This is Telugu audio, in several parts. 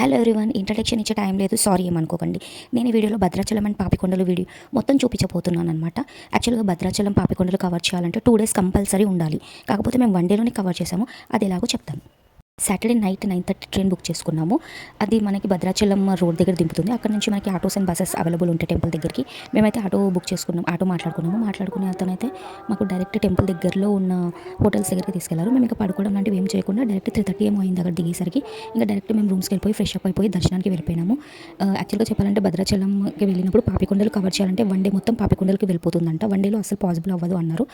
హలో ఎవ్రీవన్ ఇంట్రడక్షన్ ఇచ్చే టైం లేదు. సారీ ఏమనుకోకండి నేను ఈ వీడియోలో భద్రాచలం అండ్ పాపికొండలు వీడియో మొత్తం చూపించబోతున్నాను అనమాట యాక్చువల్గా భద్రాచలం పాపికొండలు కవర్ చేయాలంటే టూ డేస్ కంపల్సరీ ఉండాలి. కాకపోతే మేము వన్ డేలోనే కవర్ చేసాము అది ఎలాగో చెప్తాను. Saturday night nine thirty train book చేసుకున్నాము. అది మనకి భద్రాచలం రోడ్ దగ్గర దింపుతుంది. అక్కడ నుంచి మనకి ఆటోస్ అండ్ బస్సెస్ అవైలబుల్ ఉంటాయి టెంపుల్ దగ్గరికి. మేమైతే ఆటో బుక్ చేసుకున్నాం ఆటో మాట్లాడుకున్నాము. మాట్లాడుకునే అతనైతే మాకు డైరెక్ట్ టెంపుల్ దగ్గరలో ఉన్న హోటల్స్ దగ్గరికి తీసుకెళ్ళారు. మేము ఇంకా పడుకోవడం లాంటివి ఏం చేయకుండా డైరెక్ట్ త్రీ థర్టీ ఏమో అయింది అక్కడ దిగేసరికి. ఇంకా డైరెక్ట్ మేము రూమ్స్కి వెళ్ళిపోయి ఫ్రెష్ అప్ అయిపోయి దర్శనానికి వెళ్ళిపోయినాము. యాక్చువల్గా చెప్పాలంటే భద్రాచలంకి వెళ్ళినప్పుడు పాపికొండలు కవర్ చేయాలంటే వన్ డే మొత్తం పాపికొండలకి వెళ్ళిపోతుందంట. వన్ డేలో అసలు పాసిబుల్ అవ్వదు అన్నారు.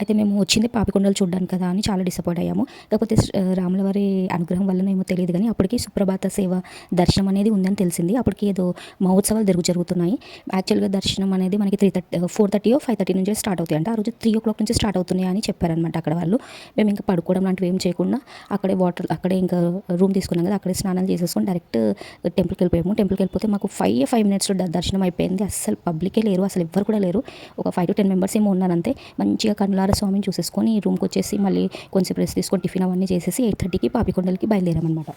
అయితే మేము వచ్చింది పాపికొండలు చూడడానికి కదా అని చాలా డిసప్పాయింట్ అయ్యాము. కాకపోతే రాములవారి అనుగ్రహం వల్ల ఏమో తెలియదు కానీ అప్పటికి సుప్రభాత సేవ దర్శనం అనేది ఉందని తెలిసింది. అప్పటికి ఏదో మహోత్సవాలు జరుగు జరుగుతున్నాయి. యాక్చువల్గా దర్శనం అనేది మనకి three thirty four thirty five thirty నుంచి స్టార్ట్ అవుతాయి అంటే ఆ రోజు త్రీ ఓ క్లాక్ నుంచి స్టార్ట్ అవుతున్నాయి అని చెప్పారనమాట అక్కడ వాళ్ళు. మేము ఇంకా పడుకోవడం లాంటివి ఏం చేయకుండా అక్కడే వాటర్ అక్కడే ఇంకా రూమ్ తీసుకున్నాం కదా అక్కడే స్నానాలు చేసేసుకొని డైరెక్ట్ టెంపుల్కి uh, వెళ్ళిపోయాము. టెంపుల్కి వెళ్ళిపోతే మాకు ఫైవ్ ఫైవ్ మినిట్స్లో దర్శనం అయిపోయింది. అస్సలు పబ్లికే లేరు అసలు ఎవ్వరు కూడా లేరు. ఒక ఫైవ్ టు టెన్ మెంబర్స్ ఏమో ఉన్నారంతే మంచిగా కనులార స్వామిని చూసేసుకొని రూమ్కి వచ్చేసి మళ్ళీ కొంచెం రెస్ట్ తీసుకొని టిఫిన్ అవన్నీ చేసేసి ఎయిట్ థర్టీకి కొండలకి బయలుదేరామన్నమాట.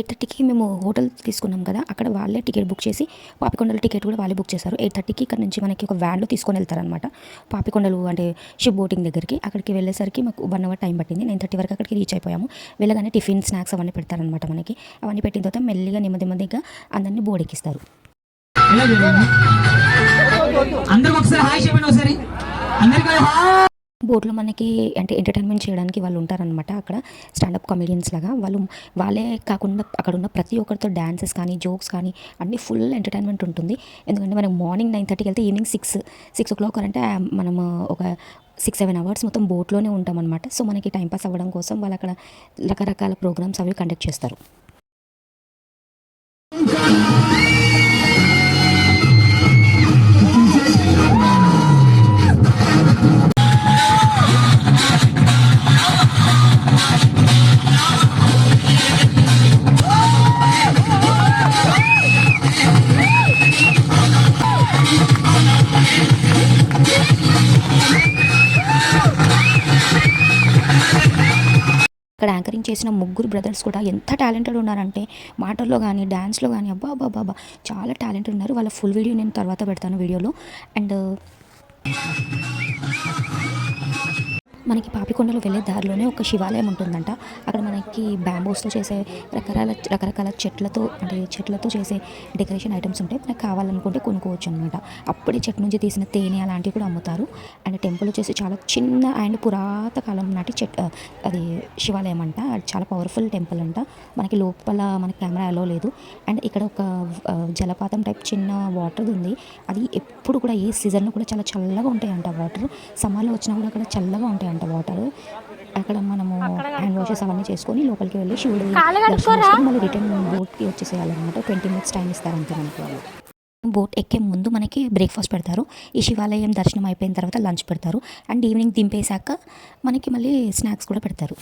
ఎయిట్ థర్టీకి మేము హోటల్ తీసుకున్నాం కదా అక్కడ వాళ్ళే టికెట్ బుక్ చేసి పాపికొండల టికెట్ కూడా వాళ్ళే బుక్ చేశారు. ఎయిట్ థర్టీకి ఇక్కడ నుంచి మనకి ఒక వ్యాన్లో తీసుకొని వెళ్తారనమాట పాపికొండలు అంటే షిప్ బోటింగ్ దగ్గరికి అక్కడికి వెళ్ళేసరికి మాకు వన్ అవర్ టైం పట్టింది. నైన్ థర్టీ వరకు అక్కడికి రీచ్ అయిపోయాము. వెళ్ళగానే టిఫిన్ స్నాక్స్ అవన్నీ పెడతారనమాట మనకి. అవన్నీ పెట్టిన తర్వాత మెల్లిగా నెమ్మది నెమ్మదిగా అందరినీ బోడెక్కిస్తారు. ఎలా అందరికి ఒకసారి హాయ్ చెప్పండి ఒకసారి. అందరికీ బోట్లో మనకి అంటే ఎంటర్టైన్మెంట్ చేయడానికి వాళ్ళు ఉంటారనమాట అక్కడ. స్టాండప్ కామెడియన్స్ లాగా. వాళ్ళు వాళ్ళే కాకుండా అక్కడ ఉన్న ప్రతి ఒక్కరితో డ్యాన్సెస్ కానీ జోక్స్ కానీ అన్నీ ఫుల్ ఎంటర్టైన్మెంట్ ఉంటుంది. ఎందుకంటే మనం మార్నింగ్ నైన్ థర్టీకి వెళ్తే evening six six o'clock అంటే మనం ఒక సిక్స్ సెవెన్ అవర్స్ మొత్తం బోట్లోనే ఉంటాం అనమాట సో మనకి టైంపాస్ అవ్వడం కోసం వాళ్ళు అక్కడ రకరకాల ప్రోగ్రామ్స్ అవి కండక్ట్ చేస్తారు. ఇక్కడ యాంకరింగ్ చేసిన ముగ్గురు బ్రదర్స్ కూడా ఎంత టాలెంటెడ్ ఉన్నారంటే మాటల్లో కానీ డ్యాన్స్లో కానీ అబ్బా అబ్బా బాబా చాలా టాలెంటెడ్ ఉన్నారు. వాళ్ళ ఫుల్ వీడియో నేను తర్వాత పెడతాను వీడియోలో. అండ్ మనకి పాపికొండలు వెళ్ళే దారిలోనే ఒక శివాలయం ఉంటుందంట. అక్కడ మనకి బ్యాంబోస్తో చేసే రకరకాల రకరకాల చెట్లతో అంటే చెట్లతో చేసే డెకరేషన్ ఐటమ్స్ ఉంటాయి మనకు కావాలనుకుంటే కొనుక్కోవచ్చు అనమాట అప్పుడే చెట్టు నుంచి తీసిన తేనె అలాంటివి కూడా అమ్ముతారు. అండ్ టెంపుల్ వచ్చేసి చాలా చిన్న అండ్ పురాత కాలం నాటి చెట్ అది శివాలయం అంట. అది చాలా పవర్ఫుల్ టెంపుల్ అంట. మనకి లోపల మన కెమెరా అలో లేదు. అండ్ ఇక్కడ ఒక జలపాతం టైప్ చిన్న వాటర్ ఉంది. అది ఎప్పుడు కూడా ఏ సీజన్లో కూడా చాలా చల్లగా ఉంటాయంట వాటర్. సమ్మర్లో వచ్చినా కూడా అక్కడ చల్లగా ఉంటాయి ఉంటాయంట వాటర్. అక్కడ మనము హ్యాండ్ వాషెస్ అవన్నీ చేసుకొని లోపలికి వెళ్ళి శివుడు దర్శనం మళ్ళీ రిటర్న్ బోట్కి వచ్చేసేయాలన్నమాట. ట్వంటీ మినిట్స్ టైం ఇస్తారంతే మనకి వాళ్ళు. బోట్ ఎక్కే ముందు మనకి బ్రేక్ఫాస్ట్ పెడతారు. ఈ శివాలయం దర్శనం అయిపోయిన తర్వాత లంచ్ పెడతారు. అండ్ ఈవినింగ్ దింపేశాక మనకి మళ్ళీ స్నాక్స్ కూడా పెడతారు.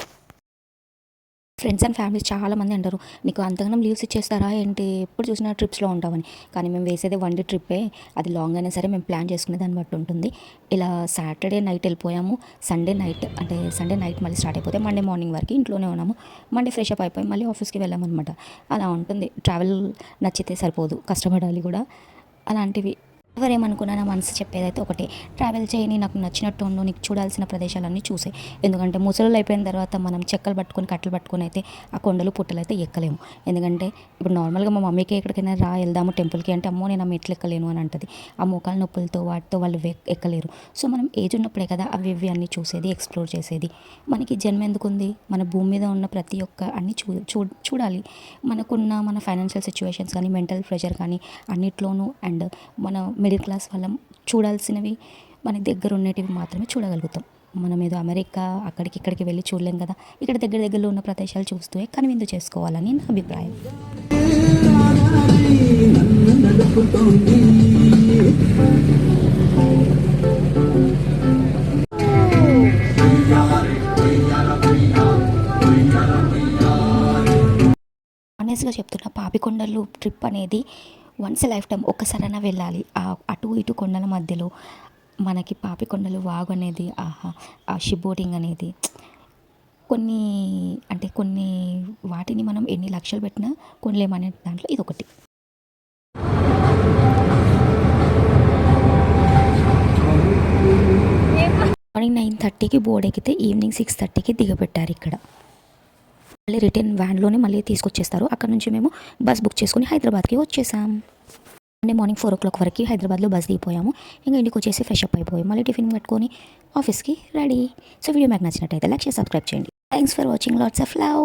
ఫ్రెండ్స్ అండ్ ఫ్యామిలీస్ చాలామంది అంటారు నీకు అంతగానం లీవ్స్ ఇచ్చేస్తారా ఏంటి? ఎప్పుడు చూసినా ట్రిప్స్లో ఉంటామని కానీ మేము వేసేది వన్ డే ట్రిప్పే అది లాంగ్ అయినా సరే మేము ప్లాన్ చేసుకునే దాన్ని బట్టి ఉంటుంది. ఇలా సాటర్డే నైట్ వెళ్ళిపోయాము. సండే నైట్ అంటే సండే నైట్ మళ్ళీ స్టార్ట్ అయిపోతే మండే మార్నింగ్ వరకు ఇంట్లోనే ఉన్నాము. మండే ఫ్రెష్ అప్ అయిపోయి మళ్ళీ ఆఫీస్కి వెళ్ళామన్నమాట. అలా ఉంటుంది. ట్రావెల్ నచ్చితే సరిపోదు కష్టపడాలి కూడా. అలాంటివి ఎవరేమనుకున్నా నా మనసు చెప్పేదైతే ఒకటే. ట్రావెల్ చేయని నాకు నచ్చినట్టు ఉండు నీకు చూడాల్సిన ప్రదేశాలన్నీ చూసే. ఎందుకంటే ముసలు అయిపోయిన తర్వాత మనం చెక్కలు పట్టుకొని కట్టలు పట్టుకొని అయితే ఆ కొండలు పుట్టలు అయితే ఎక్కలేము. ఎందుకంటే ఇప్పుడు నార్మల్గా మా మమ్మీకి ఎక్కడికైనా రా వెళ్దాము టెంపుల్కి అంటే అమ్మో నేను ఆ మెట్లు ఎక్కలేను అని అంటది. ఆ మోకాల నొప్పులతో వాటితో వాళ్ళు ఎక్కలేరు. సో మనం ఏజ్ ఉన్నప్పుడే కదా అవి ఇవి అన్నీ చూసేది ఎక్స్ప్లోర్ చేసేది. మనకి జన్మ ఎందుకుంది? మన భూమి మీద ఉన్న ప్రతి ఒక్క అన్ని చూ చూ చూడాలి. మనకున్న మన ఫైనాన్షియల్ సిచ్యువేషన్స్ కానీ మెంటల్ ప్రెషర్ కానీ అన్నిట్లోనూ అండ్ మన మిడిల్ క్లాస్ వాళ్ళం చూడాల్సినవి మన దగ్గర ఉండేటివి మాత్రమే చూడగలుగుతాం. మనం ఏదో అమెరికా అక్కడికి ఇక్కడికి వెళ్ళి చూడలేం కదా ఇక్కడ దగ్గర దగ్గరలో ఉన్న ప్రదేశాలు చూస్తూ కనువిందు చేసుకోవాలని నా అభిప్రాయం. అనేసిగా చెప్తున్న పాపికొండలు ట్రిప్ అనేది వన్స్ లైఫ్ టైం ఒక్కసారైనా వెళ్ళాలి. ఆ అటు ఇటు కొండల మధ్యలో మనకి పాపికొండలు వాగు అనేది ఆహా ఆ షిప్ బోటింగ్ అనేది కొన్ని అంటే కొన్ని వాటిని మనం ఎన్ని లక్షలు పెట్టినా కొనలేమనే దాంట్లో ఇది ఒకటి మార్నింగ్ నైన్ థర్టీకి బోర్డ్ ఎక్కితే ఈవినింగ్ సిక్స్ థర్టీకి దిగబెట్టారు ఇక్కడ. మళ్ళీ రిటర్న్ వ్యాన్లోనే మళ్ళీ తీసుకొచ్చేస్తారు. అక్కడ నుంచి మేము బస్ బుక్ చేసుకుని హైదరాబాద్కి వచ్చేసాం. Monday morning four o'clock వరకు హైదరాబాద్లో బస్ దిగిపోయాము. ఇంకా ఇంటికి వచ్చేసి ఫ్రెష్ అప్ అయిపోయి మళ్ళీ టిఫిన్ కట్టుకొని ఆఫీస్కి రెడీ. సో వీడియో మీకు నచ్చినట్టయితే లైక్ చేసి సబ్స్క్రైబ్ చేయండి. Thanks for watching. Lots of love.